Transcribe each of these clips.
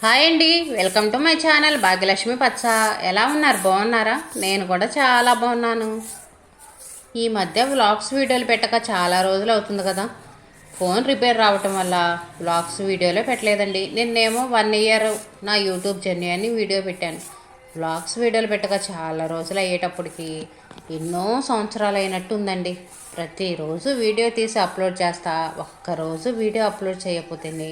Hi అండి welcome to my channel Bhagyalakshmi పచ్చ. ఎలా ఉన్నారు? బాగున్నారా? నేను కూడా చాలా బాగున్నాను. ఈ మధ్య వ్లాగ్స్ వీడియోలు పెట్టక చాలా రోజులు అవుతుంది కదా. ఫోన్ రిపేర్ రావటం వల్ల వ్లాగ్స్ వీడియోలే పెట్టలేదండి. నిన్నేమో వన్ ఇయర్ నా యూట్యూబ్ జర్నీ అని వీడియో పెట్టాను. వ్లాగ్స్ వీడియోలు పెట్టక చాలా రోజులు అయ్యేటప్పటికి ఎన్నో సంవత్సరాలు అయినట్టు ఉందండి ప్రతిరోజు వీడియో తీసి అప్లోడ్ చేస్తా ఒక్కరోజు వీడియో అప్లోడ్ చేయకపోతేనే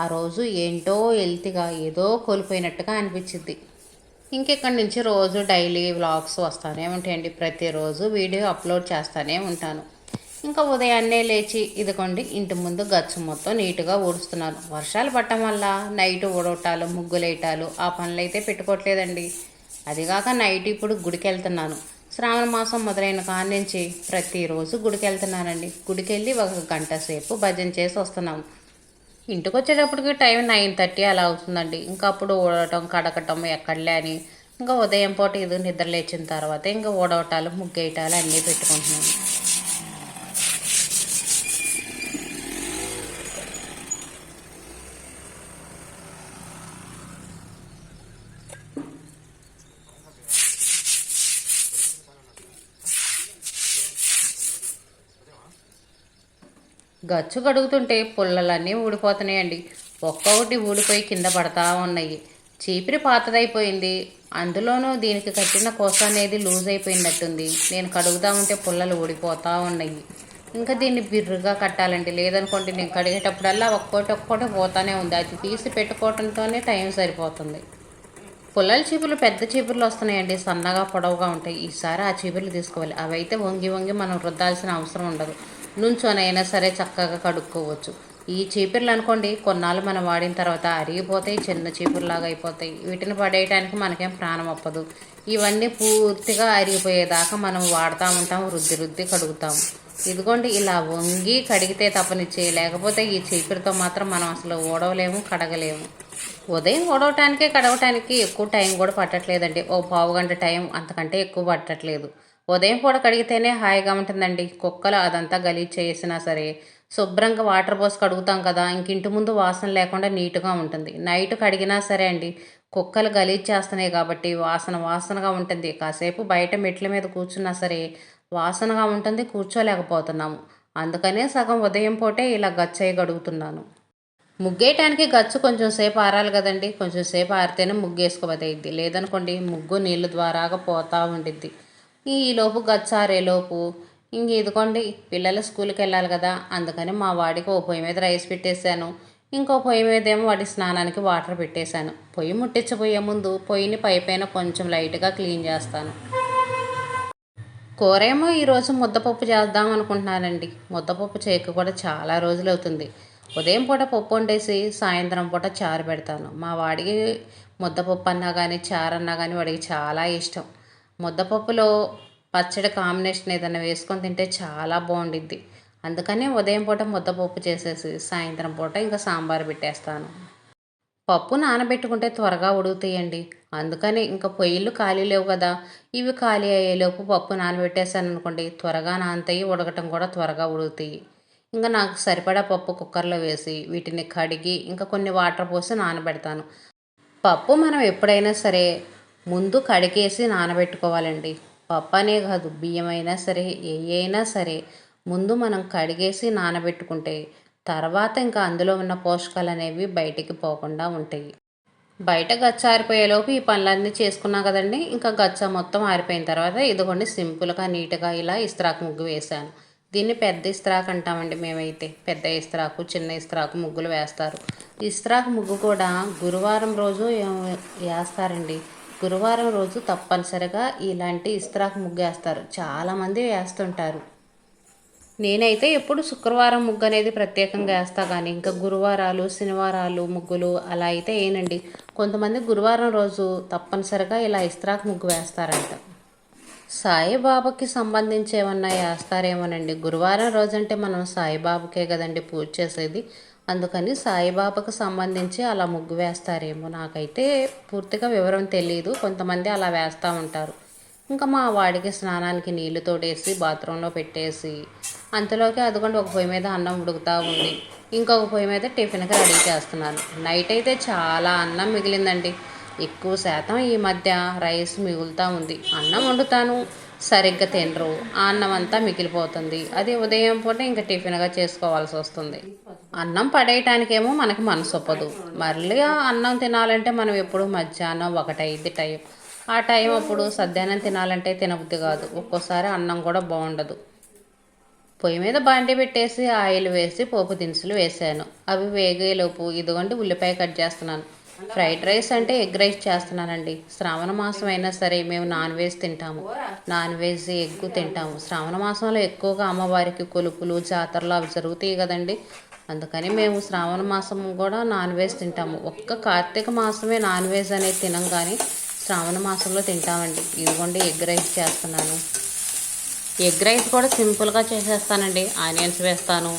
ఆ రోజు ఏంటో హెల్తీగా ఏదో కోల్పోయినట్టుగా అనిపించింది. ఇంకెక్కడి నుంచి రోజు డైలీ వ్లాగ్స్ వస్తానే ఉంటాయండి. ప్రతిరోజు వీడియో అప్లోడ్ చేస్తానే ఉంటాను. ఇంకా ఉదయాన్నే లేచి ఇదిగోండి ఇంటి ముందు గచ్చు మొత్తం నీట్గా ఊడుస్తున్నాను. వర్షాలు పట్టడం వల్ల నైట్ ఊడవటాలు ముగ్గులేయటాలు ఆ పనులు అయితే పెట్టుకోవట్లేదండి అదిగాక నైట్ ఇప్పుడు గుడికి వెళ్తున్నాను శ్రావణ మాసం మొదలైన కాడి నుంచి ప్రతిరోజు గుడికి వెళ్తున్నానండి గుడికి వెళ్ళి ఒక గంట సేపు భజన చేసి వస్తున్నాము. ఇంటికి వచ్చేటప్పటికి టైం నైన్ థర్టీ అలా అవుతుందండి. ఇంకా అప్పుడు ఊడటం కడకటం ఎక్కడలే అని. ఇంకా ఉదయం పూట ఇది నిద్ర లేచిన తర్వాత ఇంకా ఊడవటాలు ముగ్గేయటాలు అన్నీ పెట్టుకుంటున్నాను. గచ్చు కడుగుతుంటే పుల్లలన్నీ ఊడిపోతున్నాయండి. ఒక్కొక్కటి ఊడిపోయి కింద పడతా ఉన్నాయి. చీపిరి పాతదైపోయింది. అందులోనూ దీనికి కట్టిన కోస అనేది లూజ్ అయిపోయినట్టుంది. నేను కడుగుతా ఉంటే పుల్లలు ఊడిపోతూ ఉన్నాయి. ఇంకా దీన్ని బిర్రుగా కట్టాలండి. లేదనుకోండి నేను కడిగేటప్పుడల్లా ఒక్కోటి ఒక్కోటి పోతానే ఉంది. అది తీసి పెట్టుకోవడంతోనే టైం సరిపోతుంది. పుల్లల చీపులు పెద్ద చీపుర్లు వస్తున్నాయండి. సన్నగా పొడవుగా ఉంటాయి. ఈసారి ఆ చీపుర్లు తీసుకోవాలి. అవి అయితే వంగి వంగి మనం రుద్దాల్సిన అవసరం ఉండదు. నుంచోనైనా సరే చక్కగా కడుక్కోవచ్చు. ఈ చీపుర్లు అనుకోండి కొన్నాళ్ళు మనం వాడిన తర్వాత అరిగిపోతాయి చిన్న చీపుర్లాగా అయిపోతాయి. వీటిని పడేయడానికి మనకేం ప్రాణం అప్పదు. ఇవన్నీ పూర్తిగా అరిగిపోయేదాకా మనం వాడుతూ ఉంటాం రుద్ది రుద్ది కడుగుతాం. ఇదిగోండి ఇలా వంగి కడిగితే తప్పనిచ్చి లేకపోతే ఈ చీపురుతో మాత్రం మనం అసలు ఓడవలేము కడగలేము. ఉదయం ఓడవటానికి కడగటానికి ఎక్కువ టైం కూడా పట్టట్లేదండి. ఓ పావు గంట టైం అంతకంటే ఎక్కువ పట్టట్లేదు. ఉదయం పూట కడిగితేనే హాయిగా ఉంటుందండి. కుక్కలు అదంతా గలీజ్ చేసినా సరే శుభ్రంగా వాటర్ పోసి కడుగుతాం కదా ఇంక ఇంటి ముందు వాసన లేకుండా నీట్గా ఉంటుంది. నైట్ కడిగినా సరే అండి కుక్కలు గలీజ్ చేస్తున్నాయి కాబట్టి వాసన వాసనగా ఉంటుంది. కాసేపు బయట మెట్ల మీద కూర్చున్నా సరే వాసనగా ఉంటుంది కూర్చోలేకపోతున్నాము. అందుకనే సగం ఉదయం పూటే ఇలా గచ్చయ్య గడుగుతున్నాను. ముగ్గేయటానికి గచ్చు కొంచెం సేపు ఆరాలి కదండి. కొంచెం సేపు ఆరితేనే ముగ్గు లేదనుకోండి ముగ్గు నీళ్ళు ద్వారాగా పోతూ ఉండిద్ది. ఈలోపు గచ్చారేలోపు ఇంక ఇదిగోండి పిల్లలు స్కూల్కి వెళ్ళాలి కదా. అందుకని మా వాడికి ఓ పొయ్యి మీద రైస్ పెట్టేశాను. ఇంకో పొయ్యి మీద ఏమో వాడి స్నానానికి వాటర్ పెట్టేశాను. పొయ్యి ముట్టించబోయే ముందు పొయ్యిని పైపైన కొంచెం లైట్గా క్లీన్ చేస్తాను. కూర ఏమో ఈరోజు ముద్దపప్పు చేద్దాం అనుకుంటున్నానండి. ముద్దపప్పు చేయక కూడా చాలా రోజులు అవుతుంది. ఉదయం పూట పప్పు వండేసి సాయంత్రం పూట చారు పెడతాను. మా వాడికి ముద్దపప్పు అన్నా కానీ చారు అన్నా కానీ వాడికి చాలా ఇష్టం. ముద్దపప్పులో పచ్చడి కాంబినేషన్ ఏదైనా వేసుకొని తింటే చాలా బాగుండిద్ది. అందుకనే ఉదయం పూట ముద్దపప్పు చేసేసి సాయంత్రం పూట ఇంకా సాంబార్ పెట్టేస్తాను. పప్పు నానబెట్టుకుంటే త్వరగా ఉడుగుతాయండి అందుకని ఇంకా పొయ్యిలు ఖాళీ లేవు కదా. ఇవి ఖాళీ అయ్యేలోపు పప్పు నానబెట్టేసాను అనుకోండి త్వరగా నానతాయి ఉడకటం కూడా త్వరగా ఉడుగుతాయి ఇంకా నాకు సరిపడా పప్పు కుక్కర్లో వేసి వీటిని కడిగి ఇంకా కొన్ని వాటర్ పోసి నానబెడతాను. పప్పు మనం ఎప్పుడైనా సరే ముందు కడిగేసి నానబెట్టుకోవాలండి. పప్పు అనే కాదు బియ్యం అయినా సరే ఏ అయినా సరే. ముందు మనం కడిగేసి నానబెట్టుకుంటే తర్వాత ఇంకా అందులో ఉన్న పోషకాలు అనేవి బయటికి పోకుండా ఉంటాయి. బయట గచ్చ ఆరిపోయేలోపు ఈ పనులన్నీ చేసుకున్నాం కదండి. ఇంకా గచ్చ మొత్తం ఆరిపోయిన తర్వాత ఇదిగోండి సింపుల్గా నీట్గా ఇలా ఇస్త్రాకు ముగ్గు వేశాను. దీన్ని పెద్ద ఇస్త్రాకు అంటామండి మేమైతే. పెద్ద ఇస్త్రాకు చిన్న ఇస్త్రాకు ముగ్గులు వేస్తారు. ఇస్త్రాకు ముగ్గు కూడా గురువారం రోజు వేస్తారండి? గురువారం రోజు తప్పనిసరిగా ఇలాంటి ఇస్త్రాకు ముగ్గు వేస్తారు చాలామంది వేస్తుంటారు. నేనైతే ఎప్పుడు శుక్రవారం ముగ్గు అనేది ప్రత్యేకంగా వేస్తా కానీ ఇంకా గురువారాలు శనివారాలు ముగ్గులు అలా అయితే ఏనండి. కొంతమంది గురువారం రోజు తప్పనిసరిగా ఇలా ఇస్త్రాక్ ముగ్గు వేస్తారంట. సాయిబాబాకి సంబంధించి ఏమన్నా వేస్తారేమోనండి? గురువారం రోజంటే మనం సాయిబాబాకే కదండి పూజ చేసేది. అందుకని సాయిబాబాకు సంబంధించి అలా ముగ్గు వేస్తారేమో. నాకైతే పూర్తిగా వివరం తెలియదు కొంతమంది అలా వేస్తూ ఉంటారు. ఇంకా మా వాడికి స్నానానికి నీళ్ళు తోడేసి బాత్రూంలో పెట్టేసి అంతలోకి అదిగోండి ఒక పొయ్యి మీద అన్నం ఉడుకుతూ ఉంది. ఇంకొక పొయ్యి మీద టిఫిన్కి రెడీ చేస్తున్నాను. నైట్ అయితే చాలా అన్నం మిగిలిందండి. ఎక్కువ శాతం ఈ మధ్య రైస్ మిగులుతూ ఉంది. అన్నం వండుతాను. సరిగ్గా తినరు. ఆ అన్నం అంతా మిగిలిపోతుంది. అది ఉదయం పూట ఇంకా టిఫిన్గా చేసుకోవాల్సి వస్తుంది. అన్నం పడేయటానికేమో మనకి మనసు ఒప్పదు. మళ్ళీ అన్నం తినాలంటే మనం ఎప్పుడు మధ్యాహ్నం ఒకటైదు టైం. ఆ టైం అప్పుడు సద్యాన్నం తినాలంటే తినబుద్ధి కాదు. ఒక్కోసారి అన్నం కూడా బాగుండదు. పొయ్యి మీద బాండి పెట్టేసి ఆయిల్ వేసి పోపు దినుసులు వేసాను. అవి వేగేలోపు ఇదిగోండి ఉల్లిపాయ కట్ చేస్తున్నాను. ఫ్రైడ్ రైస్ అంటే ఎగ్ రైస్ చేస్తున్నానండి. శ్రావణ మాసం అయినా సరే మేము నాన్ వెజ్ తింటాము. నాన్ వెజ్ ఎగ్ తింటాము. శ్రావణ మాసంలో ఎక్కువగా అమ్మవారికి కొలుపులు జాతరలు అవి జరుగుతాయి కదండి. అందుకని మేము శ్రావణ మాసం కూడా నాన్ వెజ్ తింటాము. ఒక్క కార్తీక మాసమే నాన్ వెజ్ అనేది తినం కానీ శ్రావణ మాసంలో తింటామండి. ఇదిగోండి ఎగ్ రైస్ చేస్తున్నాను. ఎగ్ రైస్ కూడా సింపుల్గా చేసేస్తానండి. ఆనియన్స్ వేస్తాను.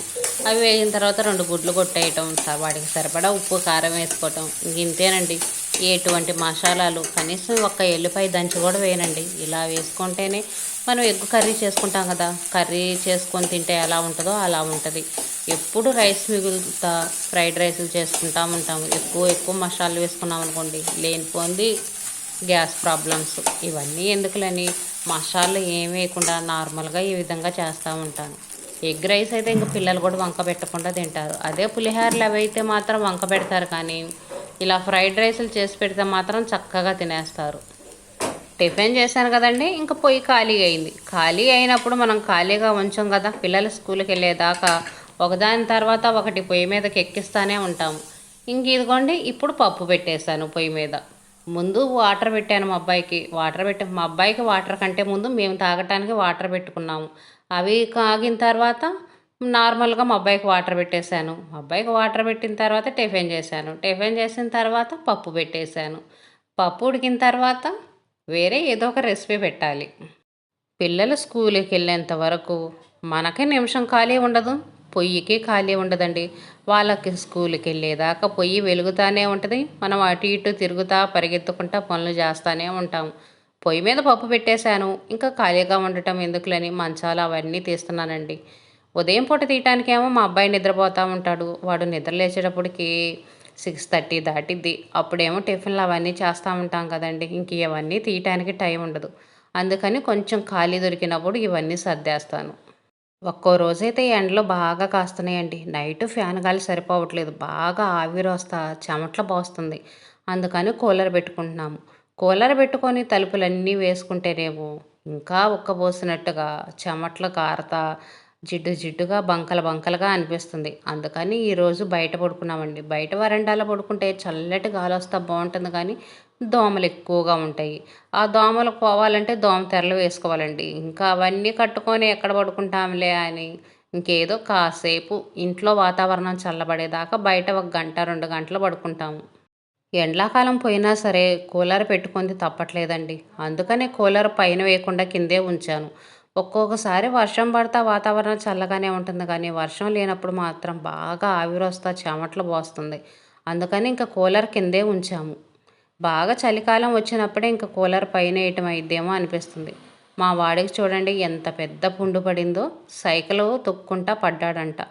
అవి వేగిన తర్వాత రెండు గుడ్లు కొట్టేయటం వాటికి సరిపడా ఉప్పు కారం వేసుకోవటం. ఇంతేనండి. ఎటువంటి మసాలాలు కనీసం ఒక్క ఎల్లిపాయ దంచి కూడా వేయనండి. ఇలా వేసుకుంటేనే మనం ఎగ్గు కర్రీ చేసుకుంటాం కదా. కర్రీ చేసుకొని తింటే ఎలా ఉంటుందో అలా ఉంటుంది. ఎప్పుడు రైస్ మిగులుతా ఫ్రైడ్ రైస్లు చేసుకుంటా ఉంటాము. ఎక్కువ ఎక్కువ మసాలాలు వేసుకున్నాం అనుకోండి లేనిపోంది గ్యాస్ ప్రాబ్లమ్స్. ఇవన్నీ ఎందుకులని? మసాలాలు ఏం వేయకుండా నార్మల్గా ఈ విధంగా చేస్తూ ఉంటాను. ఎగ్ రైస్ అయితే ఇంక పిల్లలు కూడా వంక పెట్టకుండా తింటారు. అదే పులిహోరలు అవి అయితే మాత్రం వంక పెడతారు కానీ ఇలా ఫ్రైడ్ రైస్లు చేసి పెడితే మాత్రం చక్కగా తినేస్తారు. టిఫిన్ చేశాను కదండి ఇంకా పొయ్యి ఖాళీ అయింది. ఖాళీ అయినప్పుడు మనం ఖాళీగా ఉంచాం కదా పిల్లలు స్కూల్కి వెళ్ళేదాకా ఒకదాని తర్వాత ఒకటి పొయ్యి మీదకి ఎక్కిస్తూనే ఉంటాము ఇంక ఇదిగోండి ఇప్పుడు పప్పు పెట్టేశాను పొయ్యి మీద. ముందు వాటర్ పెట్టాను మా అబ్బాయికి. వాటర్ పెట్టి మా అబ్బాయికి వాటర్ కంటే ముందు మేము తాగటానికి వాటర్ పెట్టుకున్నాము. అవి కాగిన తర్వాత నార్మల్గా మా అబ్బాయికి వాటర్ పెట్టేశాను. మా అబ్బాయికి వాటర్ పెట్టిన తర్వాత టిఫిన్ చేశాను. టిఫిన్ చేసిన తర్వాత పప్పు పెట్టేశాను. పప్పు ఉడికిన తర్వాత వేరే ఏదో ఒక రెసిపీ పెట్టాలి. పిల్లలు స్కూల్కి వెళ్ళేంత వరకు మనకే నిమిషం ఖాళీ ఉండదు. పొయ్యికి ఖాళీ ఉండదండి. వాళ్ళకి స్కూల్కి వెళ్ళేదాకా పొయ్యి వెలుగుతానే ఉంటుంది. మనం అటు ఇటు తిరుగుతా పరిగెత్తుకుంటా పనులు చేస్తూనే ఉంటాము పొయ్యి మీద పప్పు పెట్టేశాను. ఇంకా ఖాళీగా ఉండటం ఎందుకులని మంచాలు అవన్నీ తీస్తున్నానండి. ఉదయం పూట తీయటానికేమో మా అబ్బాయి నిద్రపోతూ ఉంటాడు. వాడు నిద్ర లేచేటప్పటికి సిక్స్ థర్టీ దాటిద్ది. అప్పుడేమో టిఫిన్లు అవన్నీ చేస్తూ ఉంటాం కదండి. ఇంక ఇవన్నీ తీయటానికి టైం ఉండదు. అందుకని కొంచెం ఖాళీ దొరికినప్పుడు ఇవన్నీ సర్దేస్తాను. ఒక్కో రోజైతే ఎండలో బాగా కాస్తున్నాయండి. నైట్ ఫ్యాన్ గాలి సరిపోవట్లేదు. బాగా ఆవిరి వస్తా చెమట్లు పోస్తుంది. అందుకని కూలర్ పెట్టుకుంటున్నాము. కూలర్ పెట్టుకొని తలుపులన్నీ వేసుకుంటేనేమో ఇంకా ఉక్కబోసినట్టుగా చెమట్లు కారతా జిడ్డు జిడ్డుగా బంకల బంకలుగా అనిపిస్తుంది. అందుకని ఈరోజు బయట పడుకున్నామండి. బయట వరండాలో పడుకుంటే చల్లటి గాలి వస్తే బాగుంటుంది కానీ దోమలు ఎక్కువగా ఉంటాయి. ఆ దోమలు పోవాలంటే దోమ తెరలు వేసుకోవాలండి. ఇంకా అవన్నీ కట్టుకొని ఎక్కడ పడుకుంటాంలే అని ఇంకేదో కాసేపు ఇంట్లో వాతావరణం చల్లబడేదాకా బయట ఒక గంట రెండు గంటలు పడుకుంటాము. ఎండాకాలం పోయినా సరే కూలర్ పెట్టుకుంది తప్పట్లేదండి. అందుకనే కూలర్ పైన వేయకుండా కిందే ఉంచాను. ఒక్కొక్కసారి వర్షం పడతా వాతావరణం చల్లగానే ఉంటుంది కానీ వర్షం లేనప్పుడు మాత్రం బాగా ఆవిరొస్తా చెమట్లు పోస్తుంది. అందుకని ఇంకా కూలర్ కిందే ఉంచాము. బాగా చలికాలం వచ్చినప్పుడే ఇంకా కూలర్ పైన వేయటం అయిద్దేమో అనిపిస్తుంది. మా వాడికి చూడండి ఎంత పెద్ద పుండు పడిందో. సైకిల్ తొక్కుంటా పడ్డాడంట.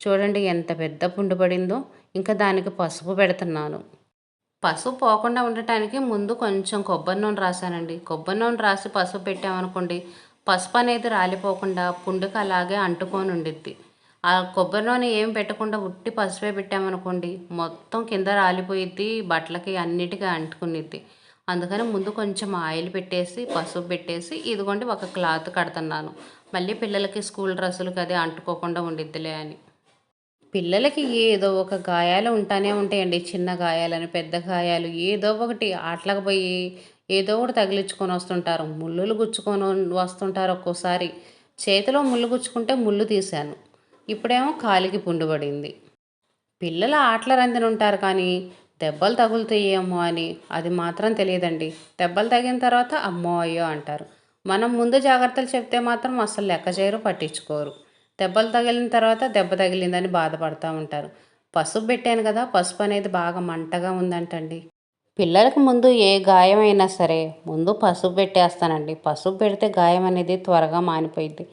చూడండి ఎంత పెద్ద పుండు పడిందో. ఇంకా దానికి పసుపు పెడుతున్నాను. పసుపు పోకుండా ఉండటానికి ముందు కొంచెం కొబ్బరి నూనె రాశానండి. కొబ్బరి నూనె రాసి పసుపు పెట్టామనుకోండి పసుపు అనేది రాలిపోకుండా పుండుకు అలాగే అంటుకొని ఉండిద్ది. ఆ కొబ్బరి నూనె ఏం పెట్టకుండా ఉట్టి పసుపే పెట్టామనుకోండి మొత్తం కింద రాలిపోయిద్ది బట్టలకి అన్నిటికీ అంటుకునిద్ది. అందుకని ముందు కొంచెం ఆయిల్ పెట్టేసి పసుపు పెట్టేసి ఇదిగోండి ఒక క్లాత్ కడుతున్నాను. మళ్ళీ పిల్లలకి స్కూల్ డ్రెస్సులకి అది అంటుకోకుండా ఉండిద్దిలే అని. పిల్లలకి ఏదో ఒక గాయాలు ఉంటానే ఉంటాయండి. చిన్న గాయాలని పెద్ద గాయాలు ఏదో ఒకటి ఆటలకు పోయి ఏదో ఒకటి తగిలించుకొని వస్తుంటారు. ముళ్ళులు గుచ్చుకొని వస్తుంటారు ఒక్కోసారి. చేతిలో ముళ్ళు గుచ్చుకుంటే ముళ్ళు తీశాను. ఇప్పుడేమో కాలికి పుండు పడింది. పిల్లల ఆటల రందిన ఉంటారు కానీ దెబ్బలు తగులుతాయేమో అని అది మాత్రం తెలియదండి. దెబ్బలు తగిన తర్వాత అమ్మో అయ్యో అంటారు. మనం ముందు జాగ్రత్తలు చెప్తే మాత్రం అసలు లెక్క చేయరు పట్టించుకోరు. దెబ్బలు తగిలిన తర్వాత దెబ్బ తగిలిందని బాధపడుతూ ఉంటారు. పసుపు పెట్టాను కదా పసుపు అనేది బాగా మంటగా ఉందంటండి. పిల్లలకు ముందు ఏ గాయం అయినా సరే ముందు పసుపు పెట్టేస్తానండి. పసుపు పెడితే గాయం అనేది త్వరగా మానిపోయింది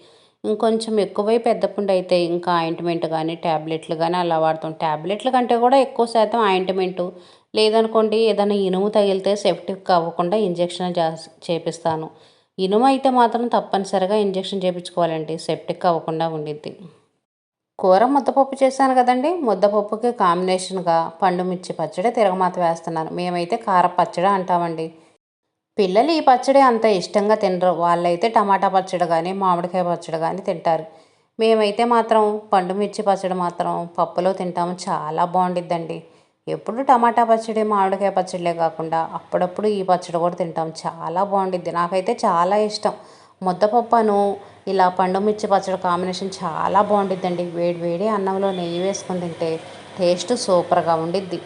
ఇంకొంచెం ఎక్కువై పెద్ద పుండు అయితే ఇంకా ఆయింట్మెంట్ కానీ ట్యాబ్లెట్లు కానీ అలా వాడతాం. ట్యాబ్లెట్ల కంటే కూడా ఎక్కువ శాతం ఆయింట్మెంటు. లేదనుకోండి ఏదైనా ఇనుము తగిలితే సెఫ్టిక్ అవ్వకుండా ఇంజెక్షన్ చేపిస్తాను. ఇనుము అయితే మాత్రం తప్పనిసరిగా ఇంజెక్షన్ చేయించుకోవాలండి సెప్టిక్ అవ్వకుండా ఉండిద్ది. కూర ముద్దపప్పు చేశాను కదండి. ముద్దపప్పుకి కాంబినేషన్గా పండు మిర్చి పచ్చడి తిరగమాత వేస్తున్నాను మేమైతే కార పచ్చడి అంటామండి. పిల్లలు ఈ పచ్చడి అంత ఇష్టంగా తినరు. వాళ్ళైతే టమాటా పచ్చడి కానీ మామిడికాయ పచ్చడి కానీ తింటారు. మేమైతే మాత్రం పండు మిర్చి పచ్చడి మాత్రం పప్పులో తింటాము. చాలా బాగుండిద్దండి. ఎప్పుడు టమాటా పచ్చడి మామిడికాయ పచ్చడిలే కాకుండా అప్పుడప్పుడు ఈ పచ్చడి కూడా తింటాం. చాలా బాగుండిద్ది. నాకైతే చాలా ఇష్టం. ముద్దపప్పను ఇలా పండు మిర్చి పచ్చడి కాంబినేషన్ చాలా బాగుండిద్దండి. వేడి వేడి అన్నంలో నెయ్యి వేసుకొని తింటే టేస్ట్ సూపర్గా ఉండిద్ది.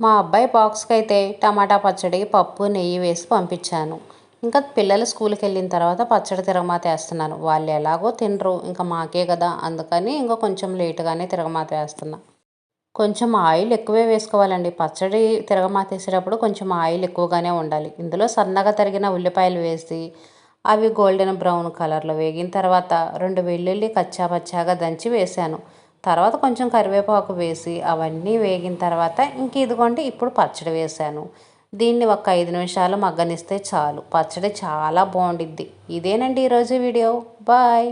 మా అబ్బాయి బాక్స్కి అయితే టమాటా పచ్చడి పప్పు నెయ్యి వేసి పంపించాను. ఇంకా పిల్లలు స్కూల్కి వెళ్ళిన తర్వాత పచ్చడి తిరగమాత వేస్తున్నాను. వాళ్ళు ఎలాగో తినరు. ఇంకా మాకే కదా. అందుకని ఇంకా కొంచెం లేటుగానే తిరగమాత వేస్తున్నా. కొంచెం ఆయిల్ ఎక్కువే వేసుకోవాలండి. పచ్చడి తిరగమాతేసేటప్పుడు కొంచెం ఆయిల్ ఎక్కువగానే ఉండాలి. ఇందులో సన్నగా తరిగిన ఉల్లిపాయలు వేసి అవి గోల్డెన్ బ్రౌన్ కలర్లో వేగిన తర్వాత రెండు వెల్లుల్లి కచ్చా పచ్చాగా దంచి వేసాను. తర్వాత కొంచెం కరివేపాకు వేసి అవన్నీ వేగిన తర్వాత ఇంక ఇదిగోండి ఇప్పుడు పచ్చడి వేసాను. దీన్ని ఒక ఐదు నిమిషాలు మగ్గనిస్తే చాలు. పచ్చడి చాలా బాగుండిద్ది. ఇదేనండి ఈరోజు వీడియో. బాయ్!